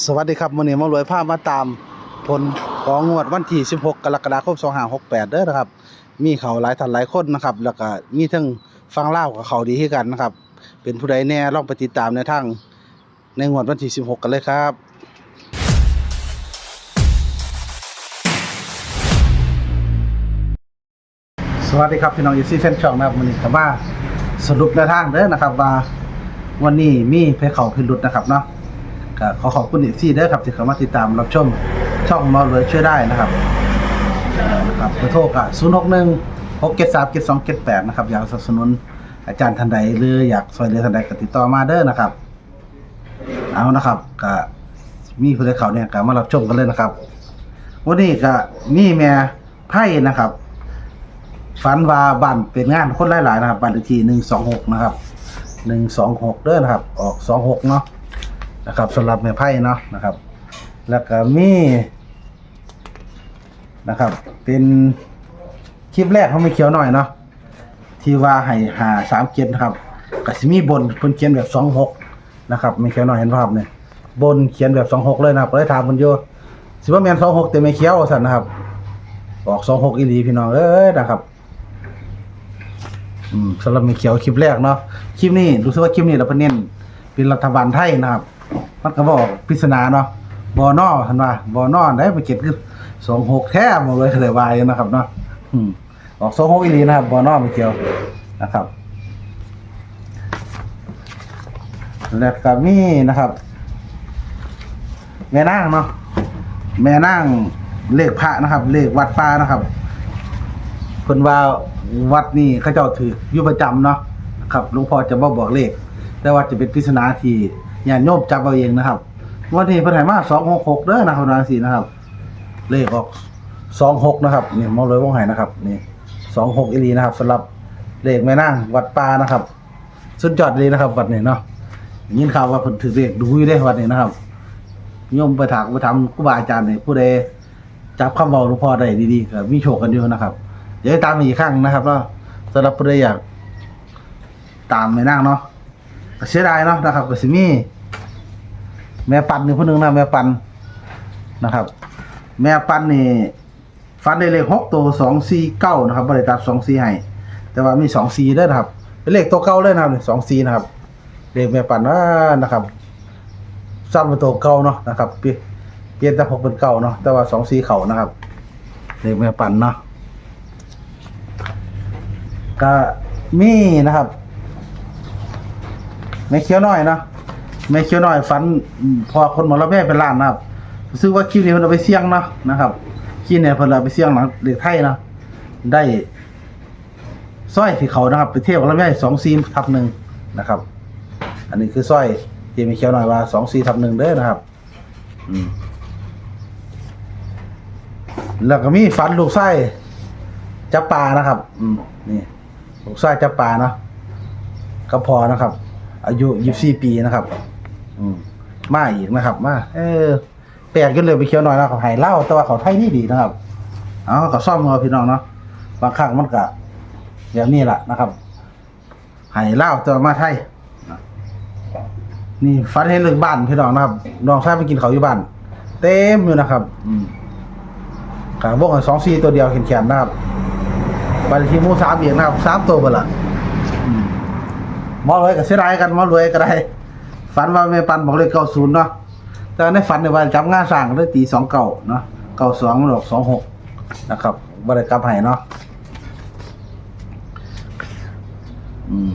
สวัสดีครับมื้อนี้มารวยภาพมาตามผลของงวดวันที่ 16 กรกฎาคม 2568เด้อนะครับ มีเขาหลายท่านหลายคนนะครับ แล้วก็มีทั้งฟังเล่ากับเขาดีที่กันนะครับ เป็นผู้ใดแน่ลองไปติดตามในทางในงวดวันที่ 16 กันเลยครับสวัสดีครับพี่น้องอีซี่แฟนช่องนะครับวันนี้ครับว่าสรุปแนวทางเด้อนะครับว่าวันนี้มีเพเขาพิรุษนะครับเนาะ ก็ขอขอบคุณอีกที่ด้อครับที่เข้ามาติดตามรับชมช่องมาเลยช่วยได้นะครับนะครับเบอร์โทรก็0 6 1 6 7 3 7 2 7 8นะครับ อยากสนับสนุนอาจารย์ท่านใดหรืออยากซอยเหลือท่านใดก็ติดต่อมาเด้อนะครับ เอานะครับก็มีผู้ใดเขาเนี่ยก็มารับชมกันเลยนะครับวันนี้ก็มีแม่ไพ่นะครับฝันว่าบ้านเป็นงานคนหลายๆนะครับบ้านเลขที่หนึ่งสองหกนะครับหนึ่งสองหกเด้อนะครับ ออกสองหกเนาะ นะครับสำหรับแม่ไพ่เนาะนะครับ แล้วก็มีนะครับ เป็นคลิปแรกเขาไม่เขียวหน่อยเนาะที่ว่าให้หาสามเกียนะครับก็สิมีบนเพิ่นเขียนแบบสองหกนะครับไม่เขียวหน่อยเห็นภาพเนี่ยบนเขียนแบบสองหกเลยนะครับเลยถามมันโยสิว่าแมนสองหกแต่ไม่เขียวสันนะครับออกสองหกอีหลีพี่น้องเอ้ยนะครับสำหรับม่เขียวคลิปแรกเนาะคลิปนี้รู้สึกว่าคลิปนี้เราเพิ่นเน้นเป็นรัฐบาลไทยนะครับ มันก็บอกปริศนาเนาะบอนอทันว่าบอนอได้ไปเก็บคือสองหกแท้หมดเลยเลยวายนะครับเนาะอืมออกสองหกอีหลีนะครับบอนอไม่เกี่ยวนะครับแล้วก็มีนะครับ แม่นางเนาะแม่นางเลขพระนะครับ เลขวัดป่านะครับเพิ่นว่าวัดนี่เขาเจ้าถืออยู่ประจำเนาะครับหลวงพ่อจะบ่บอกเลข แต่ว่าจะเป็นปริศนาที่ ญาติโยมจับเอาเองนะครับ วันนี้เพิ่นให้มา266เด้อนะครับนางสีนะครับ เลขออก26นะครับนี่มองเลยวงไห้นะครับนี่26อีหลีนะครับสำหรับเลขแม่นางวัดป่านะครับ สุดยอดเลยนะครับ วัดนี้เนาะยินข่าวว่าเพิ่นถือเลขดูอยู่ได้วัดนี้นะครับโยมไปถามไปถามครูบาอาจารย์นี่ยผู้ใดจับคำเว้าหลวงพ่อได้ดีๆก็มีโชคกันอยู่นะครับ เดี๋ยวตามอีกครั้งนะครับเนาะสำหรับผู้ใดอยากตามแม่นางเนาะ ก็เสียดายเนาะนะครับก็สิมี แม่ปันนี่ผู้หนึงนะแม่ปันนะครับ แม่ปันนี่ฟันได้เลขหกตัวสองสี่เก้านะครับบริตัดสองสี่ให้แต่ว่ามีสองสี่ด้วยนะครับเป็นเลขตัวเก้าเลยนะครับสองสี่นะครับเลขแม่ปันว่านะครับซ้ำเป็นตัวเก้าเนาะนะครับเปลี่ยนเปลี่ยนแต่หกเป็นเก้าเนาะแต่ว่าสองสี่เข่านะครับเลขแม่ปันเนาะก็มีนะครับ ไม่เคี้ยวน้อยเนาะไม่เคี้ยวน้อยฝันพอคนมอละแม่เป็นล้านนะครับรู้สึกว่าคลิปนี้เพิ่นเอาไปเสี่ยงเนาะนะครับคลิปเนี่ยเพิ่นเอาไปเสี่ยงหลังเด็กไทยเนาะได้สร้อยที่เขานะครับ ไปเทียบกับละแม่สองซีทับหนึ่งนะครับ อันนี้คือสร้อยที่ไม่เคี้ยวน้อยว่าสองซีทับหนึ่งเด้อนะครับ อืมแล้วก็มีฝันลูกไส้จับปลานะครับ อืมนี่ลูกไส้จับปลาเนาะก็พอนะครับ อายุยี่สี่ปีนะครับ อืมมาอีกนะครับ มา เออ แปลกกันเลยไปเคี้ยวหน่อยนะเขาใหายเหล้าแต่ว่าเขาไทยนี่ดีนะครับเอาก็ซ่อมเอาพี่น้องเนาะบางครั้งมันก็แบบนี้แหละนะครับใหายเหล้าแต่ว่ามาไทยนี่ฟันเห็นเรื่องบ้านพี่น้องนะครับน้องชายไปกินเขาอยู่บ้าน เต็มอยู่นะครับ อืมกาวงสองซีตัวเดียวเห็นแขนนะครับบัตรทีหมูสามเอียงนะครับสามตัวเบดละ หมอรวยก็เสียดายกันหมอรวยก็ได้ ฝันว่าแม่ปันบอกเลยเก้าศูนย์เนาะแต่ในฝันในวันจำงานสร้างได้ตีสองเก้าเนาะเก้าสองมันออกสองหกนะครับบริกรรมให้เนาะอืม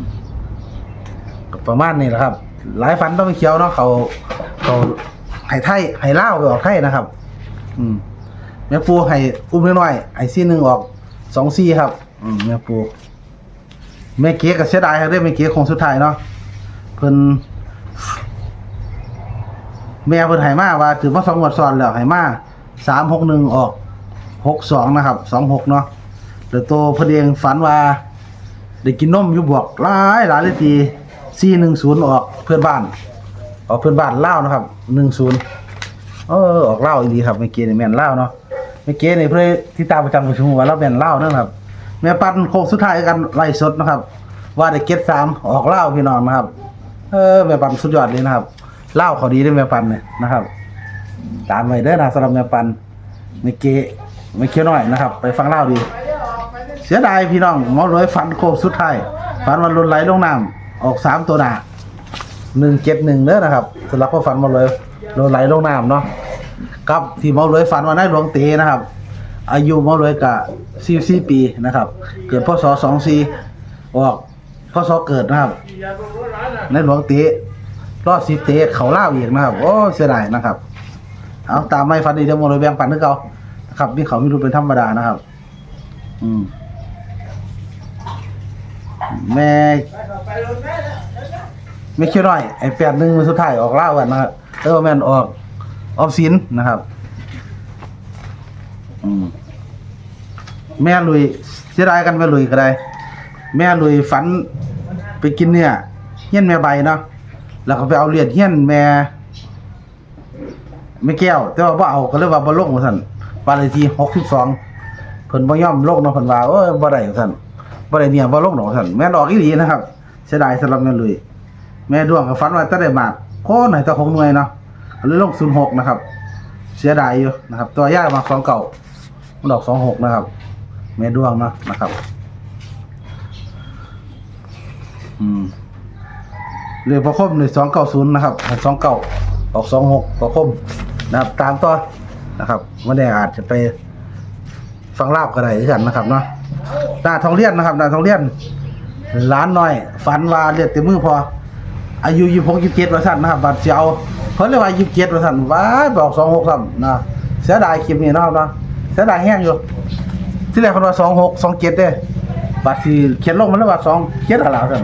ประมาณนี้แหละครับ หลายฝันต้องไปเขียวเนาะเขาเขาไห้ไทยไห้เล่าไปออกไทยนะครับ อืมแม่ปูไห้อุ้มน้อยๆไห้ซี่หนึ่งออกสองซี่ครับ อืมแม่ปู แม่เก๋ก็เสียดายครับเด้อแม่เก๋คงสุดท้ายเนาะเพิ่นแม่เพิ่นให้มาว่าถือว่าสองงวดซ้อนแล้วให้มาสามหกหนึ่งออกหกสองนะครับสองหกเนาะแล้วตัวเพิ่นเองฝันว่าได้กินนมอยู่บวกหลายหลายเลยทีสี่หนึ่งศูนย์ออกเพื่อนบ้าน ออกเพื่อนบ้านเล่านะครับหนึ่งศูนย์เออออกเล่าอีดีครับแม่เก๋นี่แม่นเล่าเนาะแม่เก๋นี่เพื่อที่ตามประจำประชุมว่าเราแม่นเล่านั่นครับ แม่ปันโค้งสุดท้ายกันไล่สดนะครับ ว่าได้เก็ตสามออกเล่าพี่น้องนะครับ เออแม่ปันสุดยอดเลยนะครับเล่าเขาดีด้วยแม่ปันเนี่ยนะครับ ตามไว้เด้อนะสำหรับแม่ปันไม่เกะไม่เคี้ยวน้อยนะครับ ไปฟังเล่าดี เสียดายพี่น้องหมอรวยฝันโคงสุดท้ายฝันวันลุนไหลลงน้ำออกสามตัวหนาหนึ่งเจ็ดหนึ่งเด้อนะครับสำหรับพ่อฝันหมอรวยลุนไหลลงน้ำเนาะกับที่หมอรวยฝันว่าได้หลวงเตนะครับ อายุมอรวยกะสี่สี่ปีนะครับ เกิดพศสองสี่ออกพศเกิดนะครับ ในหลวงเตรอดสิบเตะเขาเล่าอีกนะครับ โอ้เสียดายนะครับ เอาตามไม่ฟันดีเดี๋ยวมอรวยแบ่งปันให้เขานะครับนี่เขาไม่รู้เป็นธรรมดานะครับ อืม แม่ไม่คิดหน่อยไอ้แปดหนึ่งมือสุดท้ายออกเล่ากันนะครับเออแมนออกออฟสินนะครับ อืมแม่ลุยเสียดายกันแม่ลุยก็ได้ แม่ลุยฝันไปกินเนี่ยเฮี้ยนแม่ใบเนาะแล้วก็ไปเอาเลียดเฮี้ยนแม่ไม่แก้ว แต่ว่าบ่เอาก็เลยว่าบ่ลงว่าซั่นบ้านเลขที่62เพิ่นบ่ยอมลงเนาะเพิ่นว่าเอ้ยบ่ได้ว่าซั่นบ่ได้เนี่ยบ่ลงดอกว่าซั่นแม่นออกอีหลีนะครับเสียดายสำหรับแม่ลุยแม่ดวงก็ฝันว่าจะได้มากโคหน่อยแตะคงหน่วยเนาะเลยลง06นะครับ เสียดายอยู่นะครับ ตัวย่ามา2เก่า มันออก26นะครับแม่ดวงนะนะครับ อืมเรียกประคมในสองเก้าศูนย์นะครับสองเก้าออกสองหกประคมนะครับ ตามต่อนะครับวันนี้อาจจะไปฟังล่าก็ได้ด้วยกันนะครับเนาะหน้าทองเลียนนะครับหน้าทองเลียนร้านน้อย ฝันว่าเรียกเต็มมือพอ อายุยี่หกยี่เจ็ดวันสั้นนะครับบัตรเสียวเพิ่นเลยว่ายี่เจ็ดวันสั้นว้าบอกสองหกซ้ำนะเสียดายคลิปนี้นะครับเนาะ สียดายแห้งอยู่ ที่แรกคนว่าสองหกสองเจ็ดเด้บัตรสีเขียนลงมันเลยว่าสองเจ็ดอะไรกัน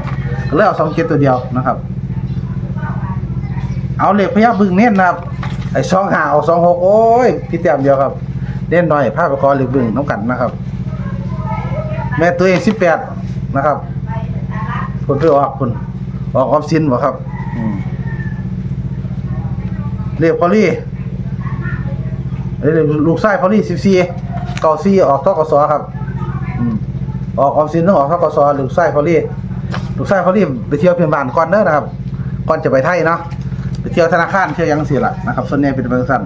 ก็เลยเอาสองเจ็ดตัวเดียวนะครับ เอาเหล็กพยาบึงเน้นนะครับไอ้สองหาเอาสองหกโอ้ยพี่เตียมเดียวครับเล่นหน่อยภาพประกอบเหล็กบึงน้ำกันนะครับ แม่ตัวเองสิบแปดนะครับคนไปออกคนออกออฟซินบ่ครับเรียกพอลี่ เอ้ลูกไส้พอลี่สิบสี่เก้าสี่ออกทกศครับอืมออกออมสินต้องออกทกศลูกไส้พอลี่ลูกไส้พอลี่ไปเที่ยวเพียงบ้านก่อนเด้อนะครับก่อนจะไปไทยเนาะไปเที่ยวธนาคารเที่ยวยังสิล่ะนะครับส่วนใหญ่เป็นบริษัท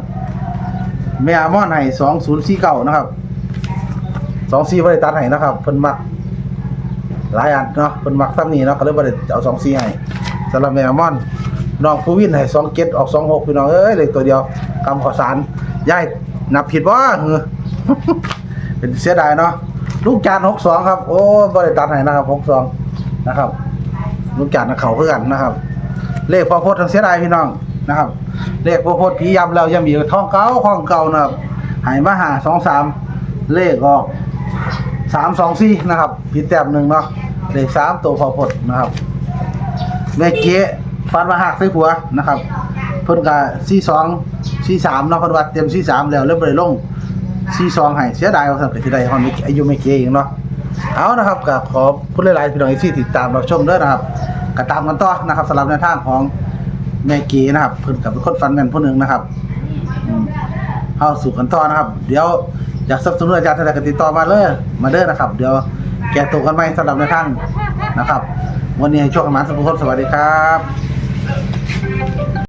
แม่อามอนให้สองศูนย์สี่เก้านะครับสองสี่บริตัดให้นะครับเพิ่นมักหลายอันเนาะเพิ่นมักซ้ำนี้เนาะก็เลยบ่ได้เอาสองสี่ให้สำหรับแม่อามอนน้องภูวินให้สองเจ็ดออกสองหกพี่น้องเอ้ยเลขตัวเดียวกำข้าวสารยาย นับผิดบ่เออเป็นเสียดายเนาะลูกจานหกสองครับ โอ้บริตัดให้นะครับหกสองนะครับ ลูกจานกับเขาเพื่อนนะครับ เลขพอพดทั้งเสียดายพี่น้องนะครับ เลขพอพดผียำแล้วยังมีท่องเก่าข้องเก่านะครับหายมาหาสองสามเลขออกสามสองสี่นะครับผิดแต้มหนึ่งเนาะเลขสามตัวพอพดนะครับแม่เก๋ฟันมาหักใส่หัวนะครับเพิ่นก็สี่สอง สี่สามเนาะเพิ่นว่าเต็มสี่สามแล้วเริ่มเลยลงซีซองให้เสียดายว่าซั่นก็สิได้ฮอนมิอายุไม่เกยเองเนาะเอานะครับก็ขอบคุณหลายๆพี่น้องที่ติดตามรับชมเด้อนะครับก็ตามกันต่อนะครับสำหรับแนทางของแม่เกนะครับเพิ่นก็เป็นคนฟันแม่นผู้หนึ่งนะครับอืมเข้าสู่กันต่อนะครับ เดี๋ยวอยากสนับสนุนอาจารย์ท่านใดก็ติดต่อมาเลยมาเด้อนะครับ เดี๋ยวแกตัวกันใหมสำหรับแนทางนะครับ วันนี้ให้โชคกันมาสุขคนสวัสดีครับ